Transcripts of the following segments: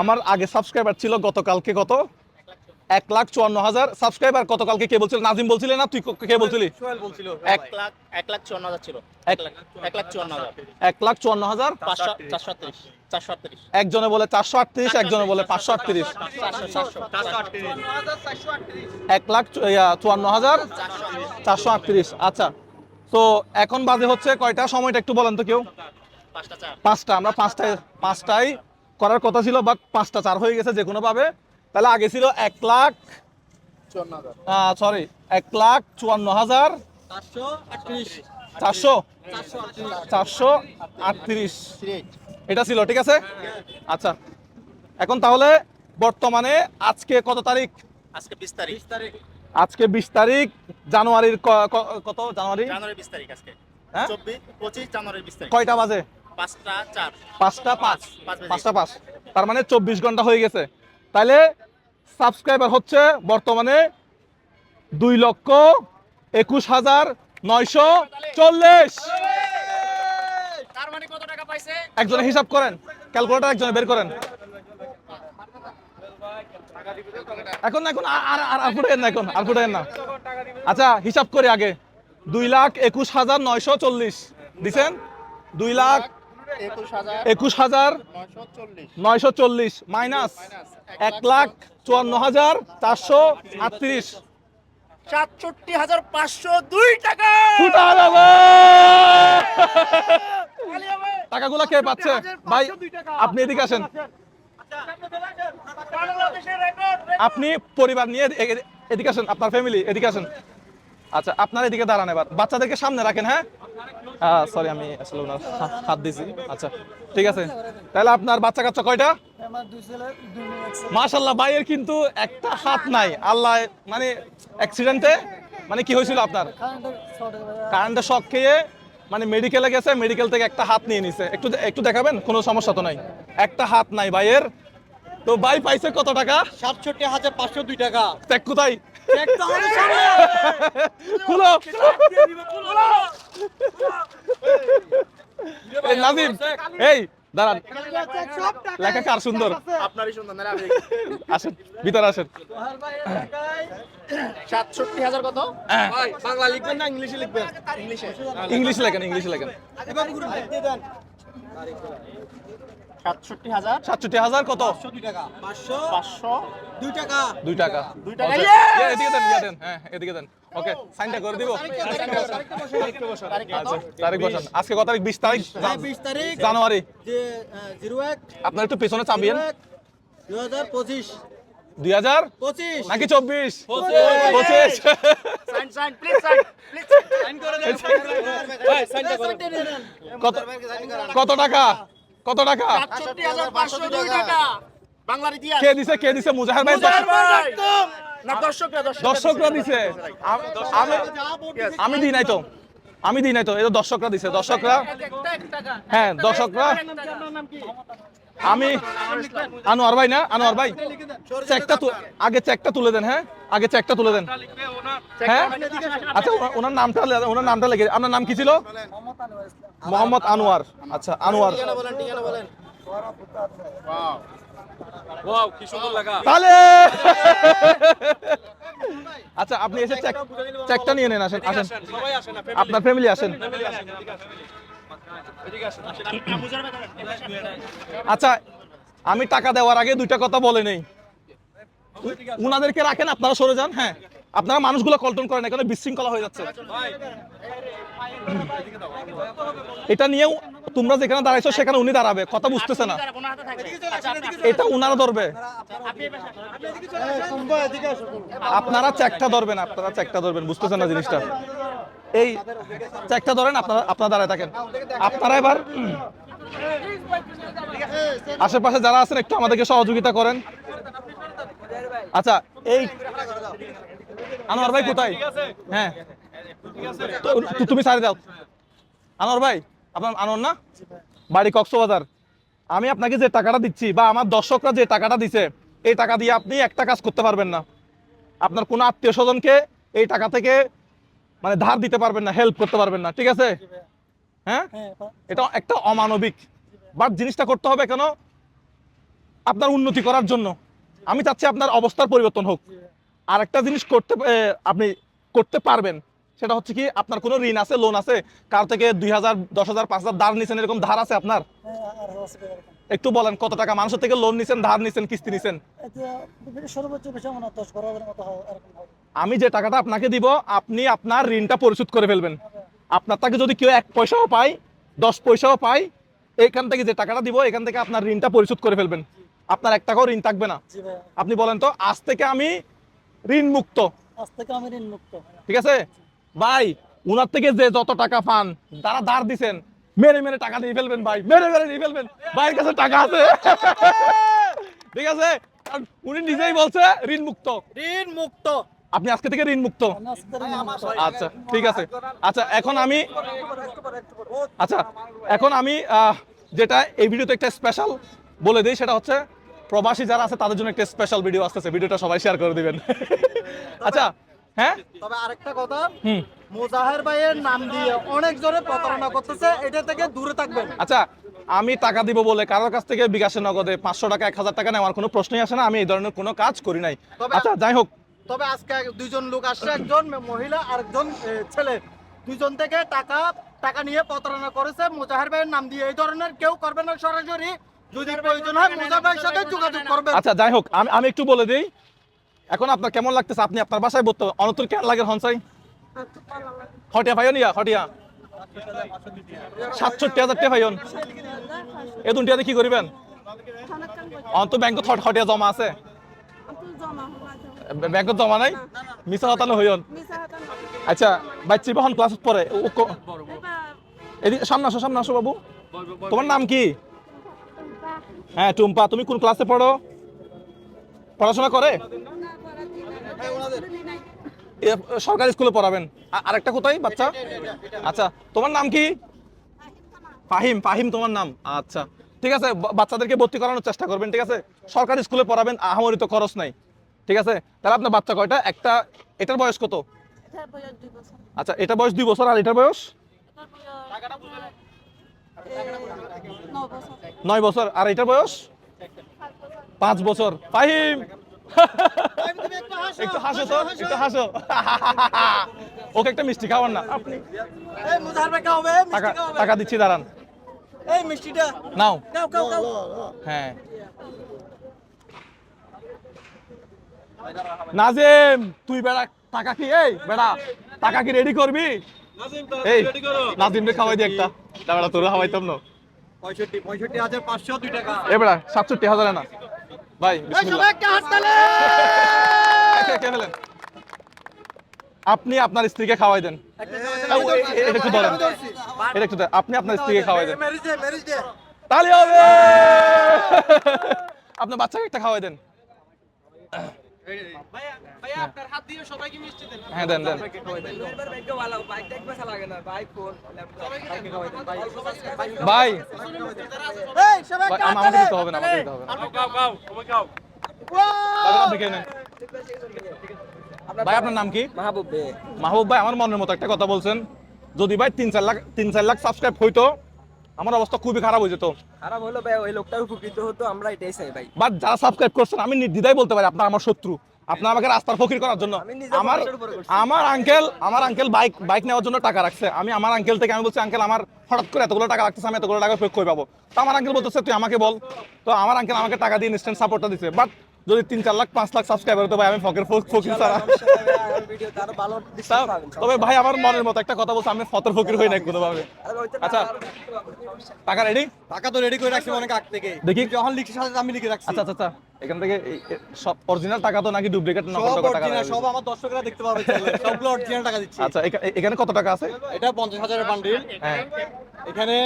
আমার আগে সাবস্ক্রাইবার ছিল গতকালকে কত? এক লাখ চুয়ান্ন হাজার সাবস্ক্রাইবার গতকালকে কে বলছিল? নাজিম বলছিলি না? তুই কে বলছিলি? এক লাখ এক লাখ চুয়ান্ন হাজার ছিল। এক লাখ চুয়ান্ন হাজার। এক লাখ চুয়ান্ন হাজার? পাঁচশো চারশো আটত্রিশ। চারশো আটত্রিশ। একজনে বলে চারশো আটত্রিশ একজনে বলে পাঁচশো আটত্রিশ। এক লাখ চুয়ান্ন হাজার? চারশো আটত্রিশ। আচ্ছা তো এখন বাজে হচ্ছে কয়টা? সময়টা একটু বলেন তো কেউ। পাঁচটা আমরা পাঁচটায় পাঁচটায় করার কথা ছিল বা পাঁচটা চার হয়ে গেছে যে কোনো ভাবে। তাহলে আগে ছিল এক লাখ সরি এক লাখ চুয়ান্ন হাজার চারশো চারশো? আটত্রিশ। এটা ছিল ঠিক আছে? আচ্ছা এখন তাহলে বর্তমানে আজকে কত তারিখ? আজকে বিশ তারিখ। আজকে বিশ তারিখ জানুয়ারির কত জানুয়ারি? জানুয়ারি বিশ তারিখ আজকে। হ্যাঁ? চব্বিশ পঁচিশ জানুয়ারি বিশ তারিখ। কয়টা বাজে? পাঁচটা চার। পাঁচটা পাঁচ। পাঁচ পাঁচটা পাঁচ। তার মানে চব্বিশ ঘণ্টা হয়ে গেছে। তাহলে সাবস্ক্রাইবার হচ্ছে বর্তমানে দুই লক্ষ একুশ হাজার নয়শো চল্লিশ। মানে একজনে হিসাব করেন। ক্যালকুলেটর একজনে বের করেন। এখন এখন আর- আর আর আর না এখন আর ফুটাইয়েন না। আচ্ছা হিসাব করি আগে। দুই লাখ একুশ হাজার নয়শো চল্লিশ। দিছেন? দুই লাখ একুশ হাজার নয়শো চল্লিশ। মাইনাস এক লাখ চুয়ান্ন হাজার চারশো আটত্রিশ। সাতষট্টি হাজার পাঁচশো দুই টাকা। যাবে। কে পাচ্ছে? ভাই আপনি এদিকে আসেন। আপনি পরিবার নিয়ে এদিকে আসেন আপনার ফ্যামিলি এদিকে আসেন। আচ্ছা আপনার এদিকে দাঁড়ান এবার। বাচ্চাদেরকে সামনে রাখেন হ্যাঁ? সরি আমি আসলে ওনার হাত দিছি। আচ্ছা ঠিক আছে। তাহলে আপনার বাচ্চা কাচ্চা কয়টা? মাশাল্লাহ ভাইয়ের কিন্তু একটা হাত নাই। আল্লাহ মানে অ্যাক্সিডেন্টে মানে কি হয়েছিল আপনার? কারেন্টের শক খেয়ে মানে মেডিকেলে গেছে মেডিকেল থেকে একটা হাত নিয়ে নিছে। একটু একটু দেখাবেন? কোনো সমস্যা তো নাই। একটা হাত নাই ভাইয়ের। তো ভাই পাইছে কত টাকা? সাতষট্টি হাজার পাঁচশো দুই টাকা। চেক কোথায়? খুলো। এই নাজিম এই দাঁড়ান। লেখা কার সুন্দর। আপনারই সুন্দর না আসেন ভিতরে আসেন। সাতষট্টি হাজার কত? বাংলা লিখবেন না ইংলিশে লিখবেন? ইংলিশে। ইংলিশ লেখেন ইংলিশ লেখেন। সাতষট্টি হাজার। সাতষট্টি হাজার কত? পাঁচশো পাঁচশো দুই টাকা। দুই টাকা। দুই এদিকে দেন ইয়া দেন। হ্যাঁ এদিকে দেন। ওকে সাইনটা করে দিব। আচ্ছা তারিখ বসান। আজকে কত তারিখ? বিশ তারিখ? বিশ তারিখ। জানুয়ারি। জিরো এক। আপনার একটু পেছনে চাবিয়েন দুই হাজার পঁচিশ। দুই হাজার? পঁচিশ। নাকি চব্বিশ? পঁচিশ। কত টাকা? কত টাকা? বাংলার ইতিহাস। কে দিছে কে দিছে? মুজাহির ভাই দর্শকরা দিছে। আমি দিই নাই তো। আমি দিই নাই তো। এটা দর্শকরা দিছে। দর্শকরা হ্যাঁ দর্শকরা আমি আনোয়ার ভাই না? আনোয়ার ভাই? চেকটা আগে চেকটা তুলে দেন হ্যাঁ? আগে চেকটা তুলে দেন। হ্যাঁ? আচ্ছা ওনার- নামটা ওনার নামটা লেগে আপনার নাম কি ছিল? মোহাম্মদ আনোয়ার। আচ্ছা আনোয়ার। বলেন ঠিকানা বলেন। তাহলে আচ্ছা আপনি এসে চেক চেকটা নিয়ে নেন আসেন আসেন। আপনার ফ্যামিলি আসেন। আচ্ছা আমি টাকা দেওয়ার আগে দুইটা কথা বলে নেই। উনাদেরকে রাখেন আপনারা সরে যান হ্যাঁ। আপনারা মানুষগুলো কল্টন করেন এখানে বিশৃঙ্খলা হয়ে যাচ্ছে। এটা নিয়েও তোমরা যেখানে দাঁড়াইছো, সেখানে উনি দাঁড়াবে। কথা বুঝতেছে না। এটা উনারা ধরবে। আপনারা চেকটা ধরবেন, আপনারা চেকটা ধরবেন, বুঝতেছেন না জিনিসটা? এই চেকটা ধরেন, আপনারা আপনারা দাঁড়ায় থাকেন। আপনারা এবার, আশেপাশে যারা আছেন, একটু আমাদেরকে সহযোগিতা করেন। আচ্ছা এই আনোয়ার ভাই কোথায়? হ্যাঁ। তুমি সারি দাও। আনোয়ার ভাই আপনার আনোয়ার না? বাড়ি কক্সবাজার। আমি আপনাকে যে টাকাটা দিচ্ছি বা আমার দর্শকরা যে টাকাটা দিছে এই টাকা দিয়ে আপনি একটা কাজ করতে পারবেন না। আপনার কোনো আত্মীয় স্বজনকে এই টাকা থেকে মানে ধার দিতে পারবেন না হেল্প করতে পারবেন না ঠিক আছে? হ্যাঁ? এটা একটা অমানবিক। বাট জিনিসটা করতে হবে কেন? আপনার উন্নতি করার জন্য। আমি চাচ্ছি আপনার অবস্থার পরিবর্তন হোক। আর একটা জিনিস করতে আপনি করতে পারবেন। সেটা হচ্ছে কি আপনার কোনো ঋণ আছে লোন আছে? কার থেকে দুই হাজার দশ হাজার পাঁচ হাজার ধার নিছেন? এরকম ধার আছে আপনার? একটু বলেন কত টাকা মানুষের থেকে লোন নিছেন ধার নিছেন কিস্তি নিছেন? আমি যে টাকাটা আপনাকে দিব আপনি আপনার ঋণটা পরিশোধ করে ফেলবেন। আপনার থেকে যদি কেউ এক পয়সাও পায় দশ পয়সাও পায় এখান থেকে যে টাকাটা দিব এখান থেকে আপনার ঋণটা পরিশোধ করে ফেলবেন। আপনার এক টাকাও ঋণ থাকবে না। আপনি বলেন তো আজ থেকে আমি ঋণ মুক্ত আজ থেকে আমি ঋণ মুক্ত ঠিক আছে? ভাই উনার থেকে যে যত টাকা পান তারা ধার দিছেন। মেরে মেরে টাকা দিয়ে ফেলবেন ভাই মেরে মেরে নিয়ে ফেলবেন। ভাইয়ের কাছে টাকা আছে। ঠিক আছে? উনি নিজেই বলছে ঋণ মুক্ত ঋণ মুক্ত আপনি আজকে থেকে ঋণ মুক্ত ঋণ মুক্ত আচ্ছা ঠিক আছে। আচ্ছা এখন আমি আচ্ছা এখন আমি আহ, যেটা এই ভিডিওতে একটা স্পেশাল বলে দিই সেটা হচ্ছে প্রবাসী যারা আছে তাদের জন্য একটা স্পেশাল ভিডিও আসতেছে। ভিডিওটা সবাই শেয়ার করে দিবেন। আচ্ছা হ্যাঁ? তবে আরেকটা কথা হুম। মুজাহের ভাইয়ের নাম দিয়ে অনেক জোরে প্রতারণা করতেছে এটা থেকে দূরে থাকবেন। আচ্ছা আমি টাকা দিব বলে কারোর কাছ থেকে বিকাশে নগদে পাঁচশো টাকা এক হাজার টাকা নেওয়ার কোনো প্রশ্নই আসে না আমি এই ধরনের কোনো কাজ করি নাই। আচ্ছা যাই হোক। তবে আজকে দুইজন লোক আসছে একজন মহিলা আর একজন ছেলে। দুইজন থেকে টাকা টাকা নিয়ে প্রতারণা করেছে মুজাহের ভাইয়ের নাম দিয়ে। এই ধরনের কেউ করবে না সরাসরি। যদি প্রয়োজন হয় মুজাহির ভাইয়ের সাথে যোগাযোগ করবে আচ্ছা যাই হোক আমি আমি একটু বলে দিই এখন আপনার কেমন লাগতেছে? আপনি আপনার বাসায় বলতে অনতুর কেন লাগে হনসাই হটিয়া ভাইও নিয়া, হটিয়া। সাতষট্টি হাজার টাকা ভাইন এ দুটিয়াতে কি করিবেন? অন্ত ব্যাংকত হট হটিয়া জমা আছে। ব্যাংকত জমা নাই? মিছা হতানো হইন আচ্ছা বাচ্চি বহন ক্লাস ক- এদিকে সামনে আসো সামনে আসো বাবু। তোমার নাম কি? হ্যাঁ টুম্পা। তুমি কোন ক্লাসে পড়ো? পড়াশোনা করে? সরকারি স্কুলে পড়াবেন। আরেকটা কোথায় বাচ্চা? আচ্ছা তোমার নাম কি? ফাহিম ফাহিম তোমার নাম? আচ্ছা ঠিক আছে বাচ্চাদেরকে ভর্তি করানোর চেষ্টা করবেন ঠিক আছে? সরকারি স্কুলে পড়াবেন আহামরি তো খরচ নাই ঠিক আছে? তাহলে আপনার বাচ্চা কয়টা? একটা এটার বয়স কত? আচ্ছা এটা বয়স দুই বছর আর এটার বয়স? নয় বছর। আর এটার বয়স? পাঁচ বছর। ফাহিম! একটু হাসো তো একটু হাসো। ওকে একটা মিষ্টি খাওয়ান না। আপনি। টাকা দিচ্ছি দাঁড়ান। এই মিষ্টিটা। নাও। খাও খাও খাও। হ্যাঁ। নাজিম তুই বেড়া টাকা কি? এই বেড়া টাকা কি রেডি করবি? এই নাজিম রে খাওয়াই দি একটা। তা বেড়া তোরা খাওয়াইতাম না। পঁয়ষট্টি পঁয়ষট্টি হাজার পাঁচশো দুই টাকা। এ বেড়া সাতষট্টি হাজার না। ভাই আপনি আপনার স্ত্রীকে খাওয়াই দেন। একটা ধরেন। এটা একটু আপনি আপনার স্ত্রীকে খাওয়াই দেন। তালি হবে! আপনার বাচ্চাকে একটা খাওয়াই দেন। হ্যাঁ। দেন। দেন ভাই। এই সবাই ভাই, আমাকে দিতে হবে না আমাকে দিতে হবে। ভাই আপনার নাম কি? মাহবুব বে মাহবুব ভাই আমার মনের মতো একটা কথা বলছেন। যদি ভাই তিন চার লাখ তিন চার লাখ সাবস্ক্রাইব হইতো আমার অবস্থা খুবই খারাপ হয়ে যেত খারাপ হলো ভাই ওই লোকটা উপকৃত হতো আমরা এটাই চাই ভাই। বাট যারা সাবস্ক্রাইব করছেন আমি নির্দ্বিধায় বলতে পারি আপনার আমার শত্রু। আপনার আমাকে রাস্তার ফকির করার জন্য। আমার। আমার আঙ্কেল আমার আঙ্কেল বাইক বাইক নেওয়ার জন্য টাকা রাখছে। আমি আমার আঙ্কেল থেকে আমি বলছি আঙ্কেল আমার হঠাৎ করে এতগুলো টাকা রাখতেছে আমি এতগুলো টাকা কই পাবো? তো আমার আঙ্কেল বলতেছে তুই আমাকে বল। তো আমার আঙ্কেল আমাকে টাকা দিয়ে ইনস্ট্যান্ট সাপোর্টটা দিচ্ছে বাট যদি তিন চার লাখ পাঁচ লাখ সাবস্ক্রাইবার হতো ভাই আমি ফকের ফকির ছাড়া। তবে ভাই আমার মনের মতো একটা কথা বলছে আমি ফতর ফকির হই নাই কোনোভাবে। আচ্ছা। টাকা রেডি টাকা তো রেডি করে রাখছি অনেক আগ থেকে। দেখি। যখন লিখছি সাথে আমি লিখে রাখছি। আচ্ছা আচ্ছা আচ্ছা। এখান থেকে সব অরিজিনাল টাকা তো নাকি ডুপ্লিকেট টাকা টাকা অরিজিনাল সব আমার দর্শকরা দেখতে পাবে। সবগুলো অরিজিনাল টাকা দিচ্ছি। আচ্ছা এখানে কত টাকা আছে? এটা পঞ্চাশ হাজারের বান্ডিল হ্যাঁ। এখানে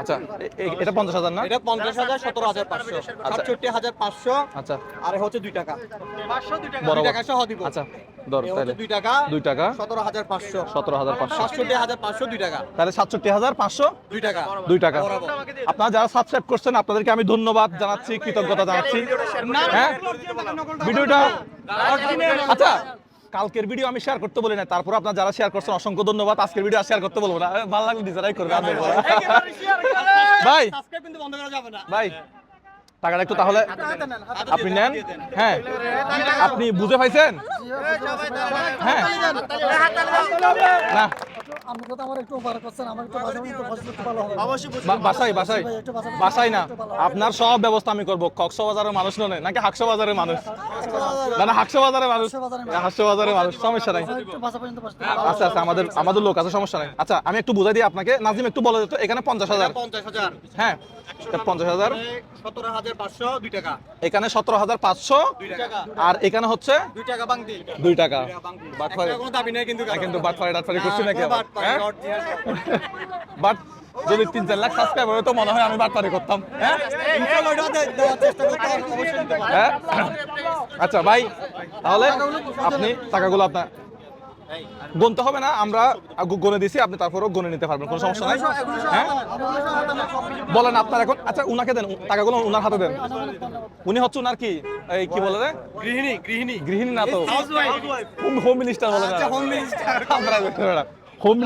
আচ্ছা এটা পঞ্চাশ হাজার না? এটা পঞ্চাশ হাজার সতেরো হাজার পাঁচশো। সাতষট্টি হাজার পাঁচশো। আচ্ছা। আর হচ্ছে দুই টাকা। বড় দুই টাকা সহ দিব। আচ্ছা এ তাহলে হচ্ছে দুই টাকা। দুই টাকা। সতেরো হাজার পাঁচশো। সতেরো হাজার পাঁচশো। সাতষট্টি হাজার পাঁচশো দুই টাকা। তাহলে সাতষট্টি হাজার পাঁচশো? দুই টাকা। দুই টাকা। বরাবর। আপনারা যারা সাবস্ক্রাইব করছেন আপনাদেরকে আমি ধন্যবাদ জানাচ্ছি কৃতজ্ঞতা জানাচ্ছি। হ্যাঁ? ভিডিওটা আচ্ছা কালকের ভিডিও আমি শেয়ার করতে বলি না তারপর আপনারা যারা শেয়ার করছেন অসংখ্য ধন্যবাদ। আজকের ভিডিও শেয়ার করতে বলব না। ভালো লাগলে নিজেরাই করবে। ভাই। সাবস্ক্রাইব কিন্তু বন্ধ করা যাবে না। ভাই। টাকাটা একটু তাহলে আপনি নেন। হ্যাঁ। আপনি বুঝে পাইছেন? হ্যাঁ। না। আপনি তো আমার একটু উপকার করছেন আমার একটু বাজার একটু বসলে ভালো হবে। অবশ্যই বা- বাসায় বাসায়। বাসায় না। আপনার সব ব্যবস্থা আমি করব। কক্সবাজারের মানুষ নয় নাকি হাকসো বাজারের মানুষ? না না হাকসো বাজারের মানুষ হাকসো বাজারের মানুষ সমস্যা নাই। আচ্ছা আচ্ছা আমাদের আমাদের লোক আছে সমস্যা নাই। আচ্ছা আমি একটু বুঝাই দিই আপনাকে। নাজিম একটু বলে দিত এখানে পঞ্চাশ হাজার। হ্যাঁ পঞ্চাশ হাজার। সতেরো হাজার পাঁচশো দুই টাকা। এখানে সতেরো হাজার পাঁচশো। দুই টাকা। আর এখানে হচ্ছে দুই টাকা দুই টাকা। বাটফারি। কিন্তু কিন্তু বাটফারি টাটফারি করছি নাকি বাটপারি, হ্যাঁ? বাট যদি তিন চার লাখ সাবস্ক্রাইবার হতো মনে হয় আমি বাটফারি করতাম। হ্যাঁ। হ্যাঁ? আচ্ছা ভাই তাহলে আপনি টাকাগুলো আপনার গুনতে হবে না আমরা গু- গুনে দিছি আপনি তারপরেও গুনে নিতে পারবেন কোনো সমস্যা নাই। হ্যাঁ? বলেন আপনার এখন আচ্ছা উনাকে দেন টাকাগুলো উনার হাতে দেন। উনি হচ্ছে উনার কি এই কি বলে রে? গৃহিণী গৃহিণী। গৃহিণী না তো। হোম হোম মিনিস্টার বলে না। আচ্ছা, home হোম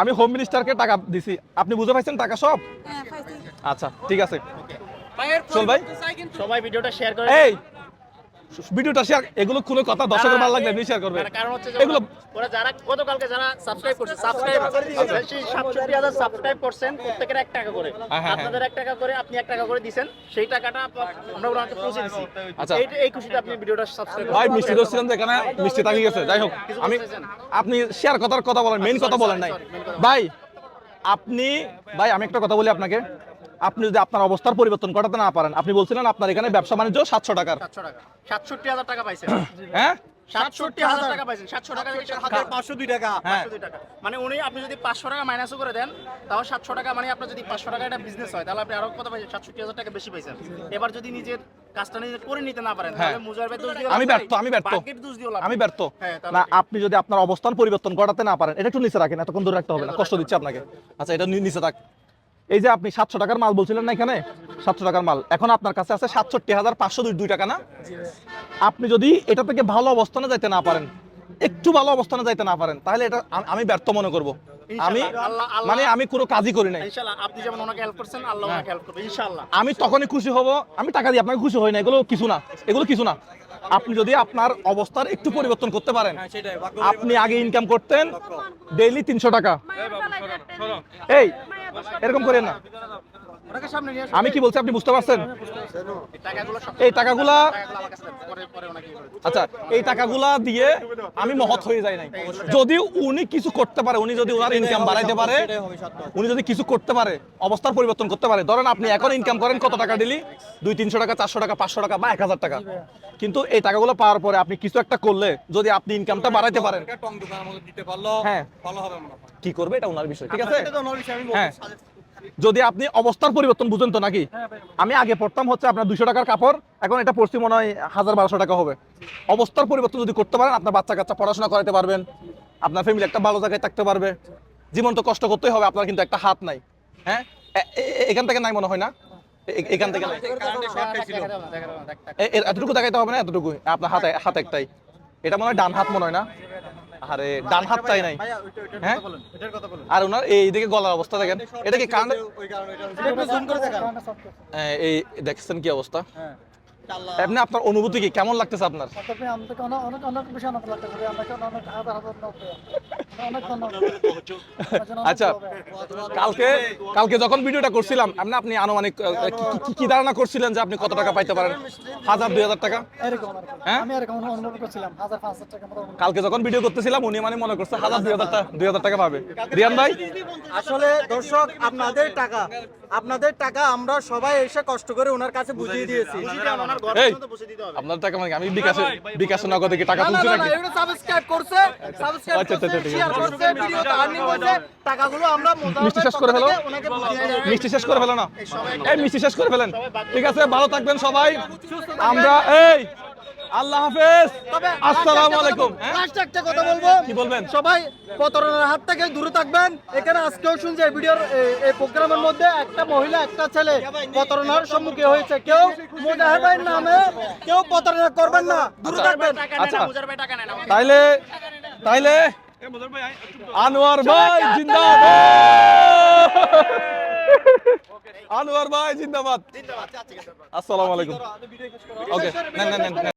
আমি হোম মিনিস্টারকে টাকা দিছি। আপনি বুঝে পাইছেন টাকা সব? আচ্ছা ঠিক আছে। চল ভাই। সবাই ভিডিওটা শেয়ার করে এই ভিডিওটা শেয়ার এগুলো কোনো কথা দর্শকের ভালো লাগলে আপনি শেয়ার করবে। মানে কারণ হচ্ছে এগুলো ওরা- যারা গতকালকে যারা সাবস্ক্রাইব করছে সাবস্ক্রাইব সাতষট্টি হাজার সাবস্ক্রাইব করছেন প্রত্যেকের এক টাকা করে। হ্যাঁ, হ্যাঁ। আপনাদের এক টাকা করে আপনি এক টাকা করে দিছেন সেই টাকাটা আমরা ওনাকে পৌঁছে দিছি। আচ্ছা। এই এই খুশিতে আপনি ভিডিওটা সাবস্ক্রাইব ভাই মিষ্টি যে এখানে মিষ্টি থাকি গেছে। যাই হোক আমি আপনি শেয়ার কথার কথা বলেন মেইন কথা বলেন নাই। ভাই আপনি ভাই আমি একটা কথা বলি আপনাকে। আপনি যদি আপনার অবস্থার পরিবর্তন করাতে না পারেন আপনি বলছিলেন আপনার এখানে ব্যবসা বাণিজ্য সাতশো টাকার। সাতশো টাকা। সাতষট্টি হাজার টাকা পাইছেন। হ্যাঁ? সাতষট্টি হাজার টাকা পাইছেন। সাতশো টাকা পাঁচশো দুই টাকা হ্যাঁ। 502 টাকা। মানে উনি আপনি যদি পাঁচশো টাকা মাইনাসও করে দেন তাও সাতশো টাকা মানে আপনার যদি পাঁচশো টাকা একটা বিজনেস হয় তাহলে আপনি আরও কত পাইছেন? সাতষট্টি হাজার টাকা বেশি পাইছেন। এবার যদি নিজের কাজটা নিজে করে নিতে না পারেন হ্যাঁ। তাহলে মুজার দোষ দিয়ে আমি ব্যর্থ আমি ব্যর্থ। দোষ দিয়ে আমি ব্যর্থ। হ্যাঁ, না আপনি যদি আপনার অবস্থান পরিবর্তন করাতে না পারেন এটা একটু নিচে রাখেন এতক্ষণ দূরে রাখতে হবে না কষ্ট দিচ্ছে আপনাকে। আচ্ছা এটা নিচে থাক। এই যে আপনি সাতশো টাকার মাল বলছিলেন না এখানে? সাতশো টাকার মাল। এখন আপনার কাছে আছে সাতষট্টি হাজার পাঁচশো দুই দুই টাকা না? আপনি যদি এটা থেকে ভালো অবস্থানে যাইতে না পারেন একটু ভালো অবস্থানে যাইতে না পারেন তাহলে এটা আমি ব্যর্থ মনে করব। আমি মানে আমি কোনো কাজই করি নাই। আপনি যেমন ওনাকে হেল্প করছেন আল্লাহ ওনাকে হেল্প করবে ইনশাআল্লাহ আমি তখনই খুশি হব আমি টাকা দিয়ে আপনাকে খুশি হই না এগুলো কিছু না এগুলো কিছু না। আপনি যদি আপনার অবস্থার একটু পরিবর্তন করতে পারেন আপনি আগে ইনকাম করতেন ডেইলি তিনশো টাকা। এই এরকম করেন না। আমি কি বলছি আপনি বুঝতে পারছেন? এই টাকাগুলো। আচ্ছা এই টাকাগুলা দিয়ে আমি মহৎ হয়ে যাই নাই। যদি উনি কিছু করতে পারে উনি যদি ওনার ইনকাম বাড়াইতে পারে উনি যদি কিছু করতে পারে অবস্থার পরিবর্তন করতে পারে ধরেন আপনি এখন ইনকাম করেন কত টাকা ডেলি দুই তিনশো টাকা চারশো টাকা পাঁচশো টাকা বা এক হাজার টাকা। কিন্তু এই টাকাগুলো পাওয়ার পরে আপনি কিছু একটা করলে যদি আপনি ইনকামটা বাড়াইতে পারেন। টং দোকানের মধ্যে দিতে পারল হ্যাঁ। কি করবে এটা ওনার বিষয় ঠিক আছে? হ্যাঁ। যদি আপনি অবস্থার পরিবর্তন বুঝেন তো নাকি? আমি আগে পড়তাম হচ্ছে আপনার দুশো টাকার কাপড় এখন এটা পড়ছি মনে হয় হাজার বারোশো টাকা হবে। অবস্থার পরিবর্তন যদি করতে পারেন আপনার বাচ্চা কাচ্চা পড়াশোনা করাতে পারবেন আপনার ফ্যামিলি একটা ভালো জায়গায় থাকতে পারবে। জীবন তো কষ্ট করতেই হবে আপনার কিন্তু একটা হাত নাই। হ্যাঁ? এখান থেকে নাই মনে হয় না? এখান থেকে এতটুকু দেখাইতে হবে না এতটুকু আপনার হাতে হাত একটাই। এটা মনে হয় ডান হাত মনে হয় না? আরে ডান হাত চাই নাই। হ্যাঁ? কথা বলেন, এটার কথা বলেন। আর ওনার এই দিকে গলার অবস্থা দেখেন। এটা কি কান ওই কারণে এটা হচ্ছে- একটু zoom করে দেখান। এই দেখছেন কি অবস্থা? হ্যাঁ। আপনি আপনার অনুভূতি কি? কেমন লাগতেছে আপনার? আচ্ছা কালকে কালকে যখন ভিডিওটা করছিলাম আপনি আপনি আনুমানিক কি- কি- ধারণা করছিলেন যে আপনি কত টাকা পাইতে পারেন? হাজার দুই হাজার টাকা। হ্যাঁ? কালকে যখন ভিডিও করতেছিলাম উনি মানে মনে করছে হাজার দুই হাজার দুই হাজার টাকা পাবে। রিয়ান ভাই? আসলে দর্শক আপনাদের টাকা আপনাদের টাকা আমরা সবাই এসে কষ্ট করে ওনার কাছে বুঝিয়ে দিয়েছি। এই। আপনার টাকা মানে আমি বিকাশে বিকাশে নগদে কি টাকা তুলছি নাকি? সাবস্ক্রাইব করছে সাবস্ক্রাইব আচ্ছা, আচ্ছা, করছে টাকাগুলো আমরা মিষ্টি শেষ করে ফেলো। মিষ্টি শেষ করে ফেলো না। এই মিষ্টি শেষ করে ফেলেন। ঠিক আছে ভালো থাকবেন সবাই। আমরা এই আল্লাহ হাফেজ। আসসালামু আলাইকুম। হ্যাঁ? লাস্ট একটা কথা বলব। কি বলবেন? সবাই প্রতারণার হাত থেকে দূরে থাকবেন। এখানে আজকেও শুনছি এই ভিডিওর এই- প্রোগ্রামের মধ্যে একটা মহিলা একটা ছেলে প্রতারণার সম্মুখীন হয়েছে। কেউ মুজাহিদ ভাইয়ের নামে কেউ প্রতারণা করবেন না। দূরে আচ্ছা। থাকবেন। টাকা নেয় না, আচ্ছা। মুজার ভাই টাকা নেয় না। তাইলে তাইলে আনোয়ার ভাই জিন্দাবাদ আনোয়ার ভাই জিন্দাবাদ আসসালামু আলাইকুম ওকে নেন নেন নেন